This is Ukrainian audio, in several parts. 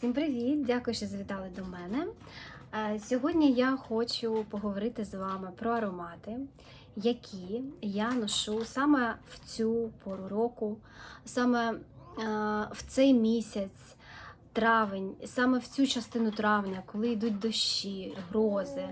Всім привіт! Дякую, що завітали до мене. Е, Сьогодні я хочу поговорити з вами про аромати, які я ношу саме в цю пору року, саме е, в цей місяць, травень, саме в цю частину травня, коли йдуть дощі, грози,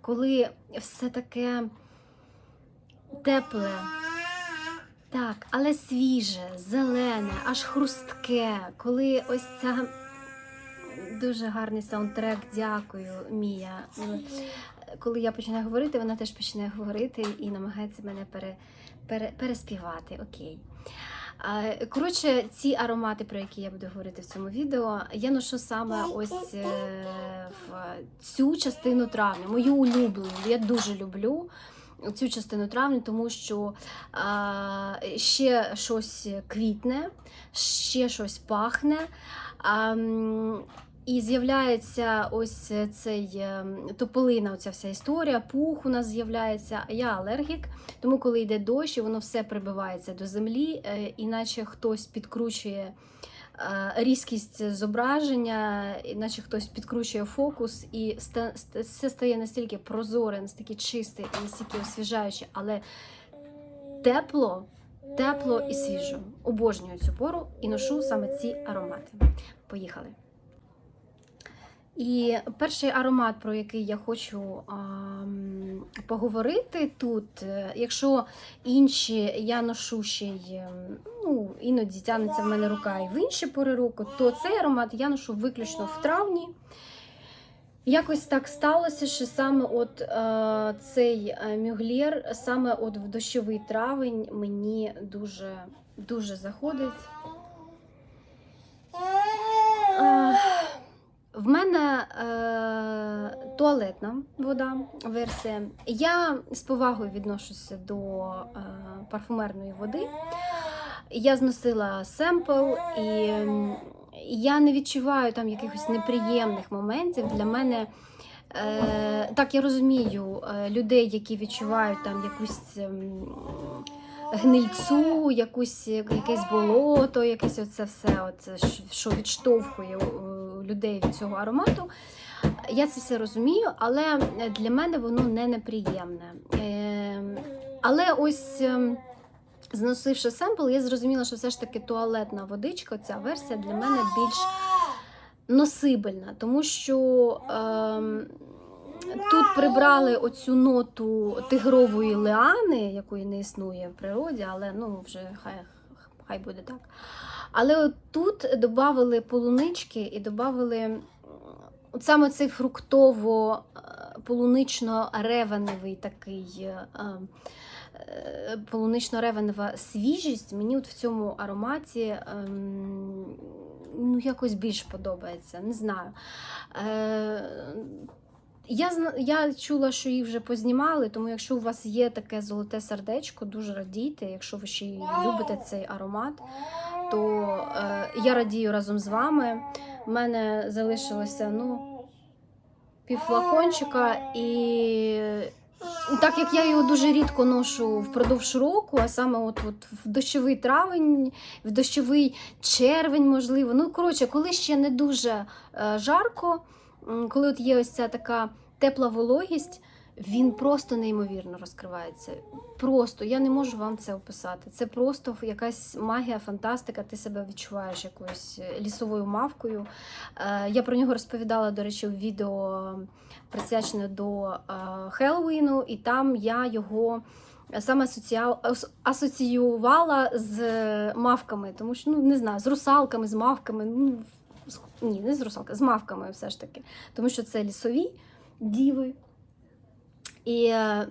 коли все таке тепле. Так, але свіже, зелене, аж хрустке, коли ось ця дуже гарний саундтрек, дякую, Мія. Коли я починаю говорити, вона теж починає говорити і намагається мене пере, пере, переспівати. Окей. Коротше, ці аромати, про які я буду говорити в цьому відео, я ношу саме ось е, в цю частину травня, мою улюблену. Я дуже люблю цю частину травня, тому що а, ще щось квітне, ще щось пахне. І з'являється ось цей е, тополина, оця вся історія, пух у нас з'являється. Я алергік, тому коли йде дощ, воно все прибивається до землі, е, іначе хтось підкручує е, різкість зображення, іначе хтось підкручує фокус, і все стає настільки прозоре, настільки чисте і настільки освіжаюче, але тепло, тепло і свіжо. Обожнюю цю пору і ношу саме ці аромати. Поїхали. І перший аромат, про який я хочу ам, поговорити тут, е, якщо інші я ношу ще й, ем, ну, іноді тягнеться в мене рука і в інші пори року, то цей аромат я ношу виключно в травні. Якось так сталося, що саме от е, цей е, мюглєр, саме от в дощовий травень мені дуже, дуже заходить. Е, в мене е, туалетна вода версія. Я з повагою відношуся до е, парфумерної води. Я зносила семпл, і я не відчуваю там якихось неприємних моментів. Для мене е, так я розумію е, людей, які відчувають там якусь. ем, Гнильцю, якусь якесь болото, якесь оце все, оце, що- відштовхує е, людей від цього аромату. Я це все розумію, але для мене воно не неприємне. Е, Але ось ем, зносивши семпл, я зрозуміла, що все ж таки туалетна водичка, ця версія для мене більш носибельна, тому що ем, тут прибрали оцю ноту тигрової лиани, якої не існує в природі, але ну вже хай, хай буде так. Але от тут додали полунички і додали от саме цей фруктово-полунично-ревеневий такий. е, е, Полунично-ревенева свіжість мені от в цьому ароматі ем, ну, якось більш подобається. Не знаю. Е, я, я чула, що їх вже познімали, тому якщо у вас є таке золоте сердечко, дуже радійте. Якщо ви ще любите цей аромат, то е, я радію разом з вами. У мене залишилося ну, півфлакончика, і так як я його дуже рідко ношу впродовж року, а саме от, в дощовий травень, в дощовий червень, можливо. Ну, коротше, коли ще не дуже е, жарко, коли от є ось ця така тепла вологість, він просто неймовірно розкривається. Просто я не можу вам це описати. Це просто якась магія, фантастика. Ти себе відчуваєш якоюсь е, лісовою мавкою. Е, Я про нього розповідала, до речі, в відео присвячене до е, Хеллоуіну, і там я його. Саме асоціювала з мавками, тому що ну не знаю, з русалками, з мавками. Ну ні, не з русалками, з мавками все ж таки. Тому що це лісові діви. І, е,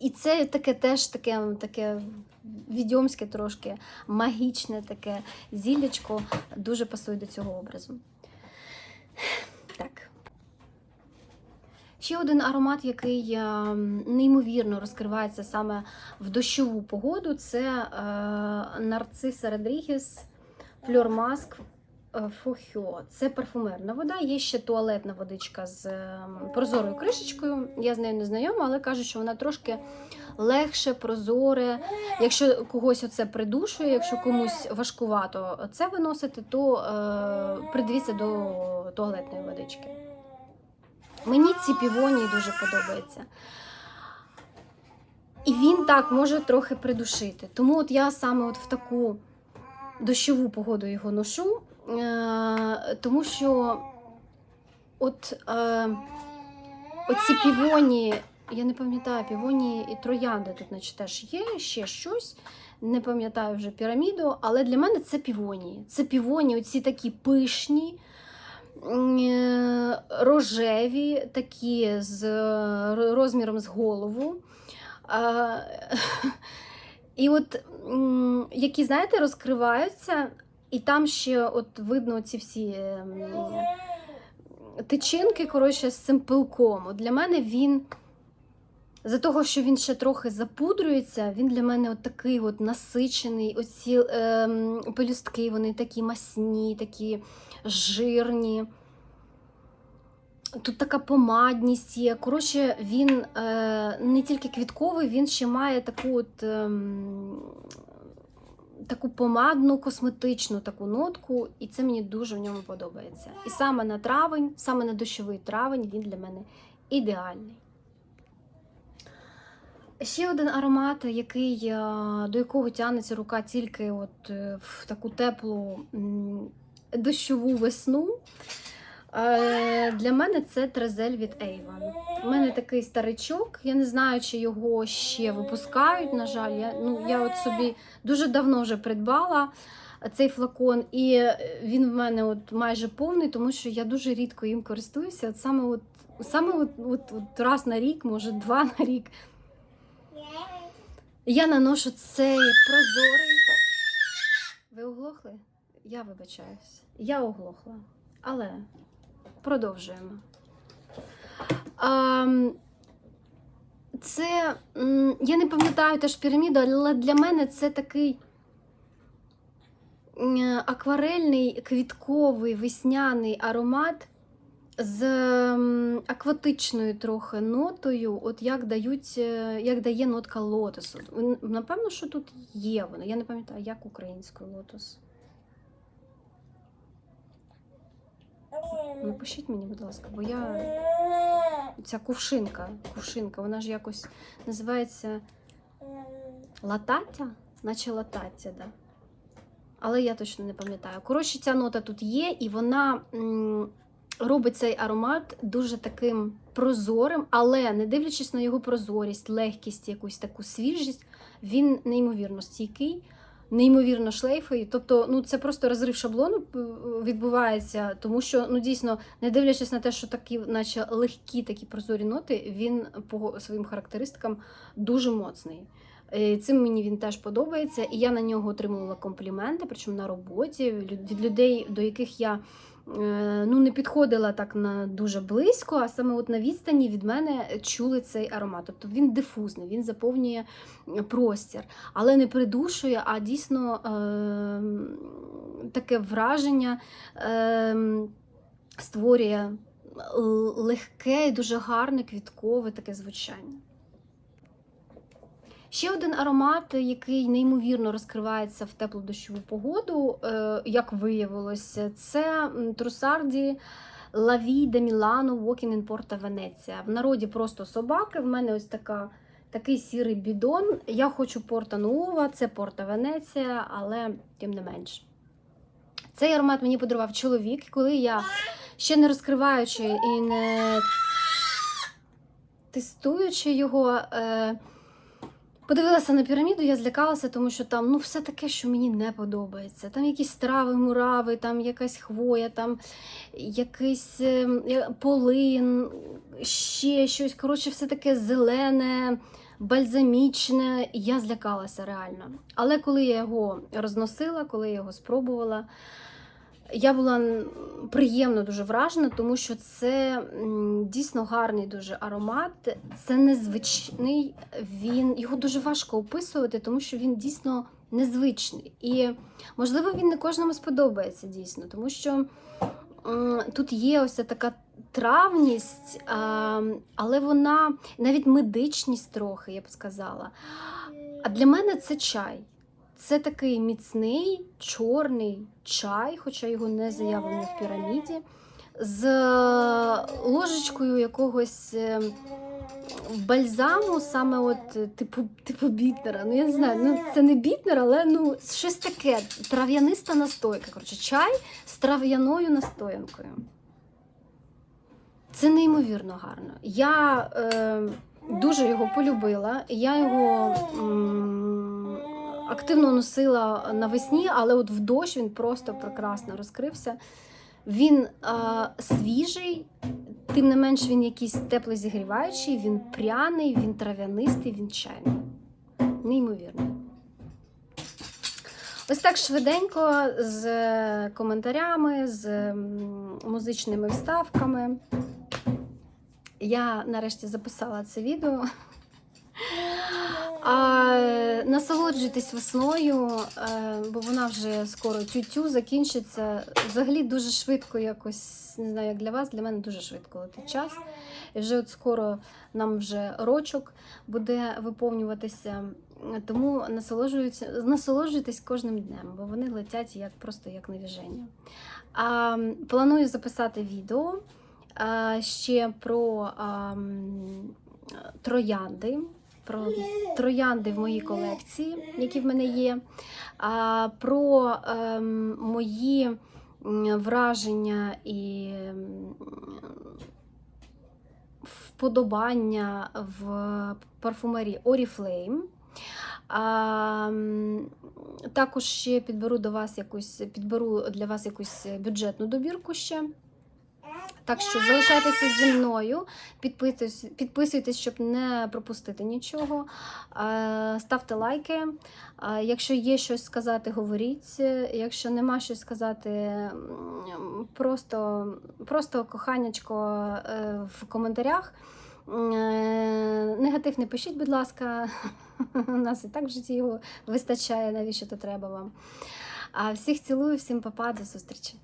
і це таке теж таке, таке відьомське трошки магічне таке зіллячко дуже пасує до цього образу. Так. Ще один аромат, який е, неймовірно розкривається саме в дощову погоду, це е, нарцис Родрігес Фльор Маск. Е, Фохьо. Це парфумерна вода. Є ще туалетна водичка з ем, прозорою кришечкою. Я з нею не знайома, але кажуть, що вона трошки легше, прозоре. Якщо когось оце придушує, якщо комусь важкувато це виносити, то е, придивіться до туалетної водички. Мені ці півонії дуже подобаються. І він так може трохи придушити. Тому от я саме от в таку дощову погоду його ношу, тому що от е, оці півоні, я не пам'ятаю, півоні і троянди тут, наче теж є, ще щось. Не пам'ятаю вже піраміду, але для мене це півонії. Це півоні, оці такі пишні, е, рожеві, такі з е, розміром з голову. І от які, знаєте, розкриваються, і там ще от видно ці всі ем, тичинки, коротше, з цим пилком. От для мене він, за того, що він ще трохи запудрюється, він для мене от такий от насичений. Оці ем, пелюстки, вони такі масні, такі жирні. Тут така помадність є. Коротше, він е, не тільки квітковий, він ще має таку от, ем, таку помадну, косметичну таку нотку, і це мені дуже в ньому подобається. І саме на травень, саме на дощовий травень він для мене ідеальний. Ще один аромат, який, е, до якого тягнеться рука тільки от е, в таку теплу дощову весну. Е, Для мене це трезель від Avon. У мене такий старичок. Я не знаю, чи його ще випускають. На жаль, я, ну, я от собі дуже давно вже придбала цей флакон, і він в мене от майже повний, тому що я дуже рідко їм користуюся. От саме от, саме от, от, от раз на рік, може два на рік. Я наношу цей прозорий. Ви оглохли? Я вибачаюсь. Я оглохла. Але продовжуємо. А, це, я не пам'ятаю теж піраміду, але для мене це такий акварельний, квітковий, весняний аромат з акватичною трохи нотою, от як дають, е, як дає нотка лотосу. Напевно, що тут є воно. Я не пам'ятаю, як українською лотос. Напишіть мені, будь ласка, бо я ця кувшинка, кувшинка, вона ж якось називається латаття, наче латаття, да. Але я точно не пам'ятаю. Коротше, ця нота тут є, і вона робить цей аромат дуже таким прозорим, але не дивлячись на його прозорість, легкість, якусь таку свіжість, він неймовірно стійкий, неймовірно шлейфою. Тобто, ну це просто розрив шаблону відбувається, тому що ну дійсно, не дивлячись на те, що такі, наче легкі такі прозорі ноти, він по своїм характеристикам дуже моцний. Е, Цим мені він теж подобається, і я на нього отримувала компліменти, причому на роботі від людей, до яких я е, ну, не підходила так на дуже близько, а саме от на відстані від мене чули цей аромат. Тобто він дифузний, він заповнює простір, але не придушує, а дійсно е, таке враження е, створює легке і дуже гарне квіткове таке звучання. Ще один аромат, який неймовірно розкривається в теплу дощову погоду, е, як виявилося, це Трусарді Лаві де Мілано Walking in Porta Венеція. В народі просто собаки. В мене ось така, такий сірий бідон. Я хочу Порта Нуова, це Порта Венеція, але тим не менш. Цей аромат мені подарував чоловік, коли я ще не розкриваючи і не тестуючи його. Е, Подивилася на піраміду, я злякалася, тому що там ну, все таке, що мені не подобається. Там якісь трави, мурави, там якась хвоя, там якийсь ем, полин, ще щось. Коротше, все таке зелене, бальзамічне. Я злякалася реально. Але коли я його розносила, коли я його спробувала, я була приємно дуже вражена, тому що це дійсно гарний дуже аромат. Це незвичний, він його дуже важко описувати, тому що він дійсно незвичний. І, можливо, він не кожному сподобається дійсно, тому що тут є ось така травність, але вона навіть медичність трохи, я б сказала. А для мене це чай. Це такий міцний чорний чай, хоча його не заявлено в піраміді, з ложечкою якогось е, бальзаму, саме от е, типу, типу бітнера. Ну я не знаю, ну це не бітнер, але ну щось таке. Трав'яниста настойка. Коротше, чай з трав'яною настоянкою. Це неймовірно гарно. Я е, дуже його полюбила. Я його м, активно носила навесні, але от в дощ він просто прекрасно розкрився. Він е, свіжий, тим не менш він якийсь теплозігріваючий, він пряний, він трав'янистий, він чайний. Неймовірно. Ось так швиденько з е, коментарями, з музичними вставками. Я нарешті записала це відео. А, насолоджуйтесь весною, е, бо вона вже скоро тютю закінчиться. Взагалі дуже швидко якось, не знаю, як для вас, для мене дуже швидко летить час. І вже от скоро нам вже рочок буде виповнюватися. Тому насолоджуйтесь, насолоджуйтесь кожним днем, бо вони летять як просто як навіження. А, планую записати відео а, ще про а, троянди. Про троянди в моїй колекції, які в мене є, про ем, мої враження і вподобання в парфумерії Oriflame. А, також ще підберу до вас якусь, підберу для вас якусь бюджетну добірку ще. Так що залишайтеся зі мною, підписуйтесь, щоб не пропустити нічого. Е, Ставте лайки. Е, Якщо є щось сказати, говоріть. Якщо нема щось сказати, просто, просто коханячко е, в коментарях. Негатив не пишіть, будь ласка. У нас і так в житті його вистачає, навіщо то треба вам. А всіх цілую, всім папа, до зустрічі.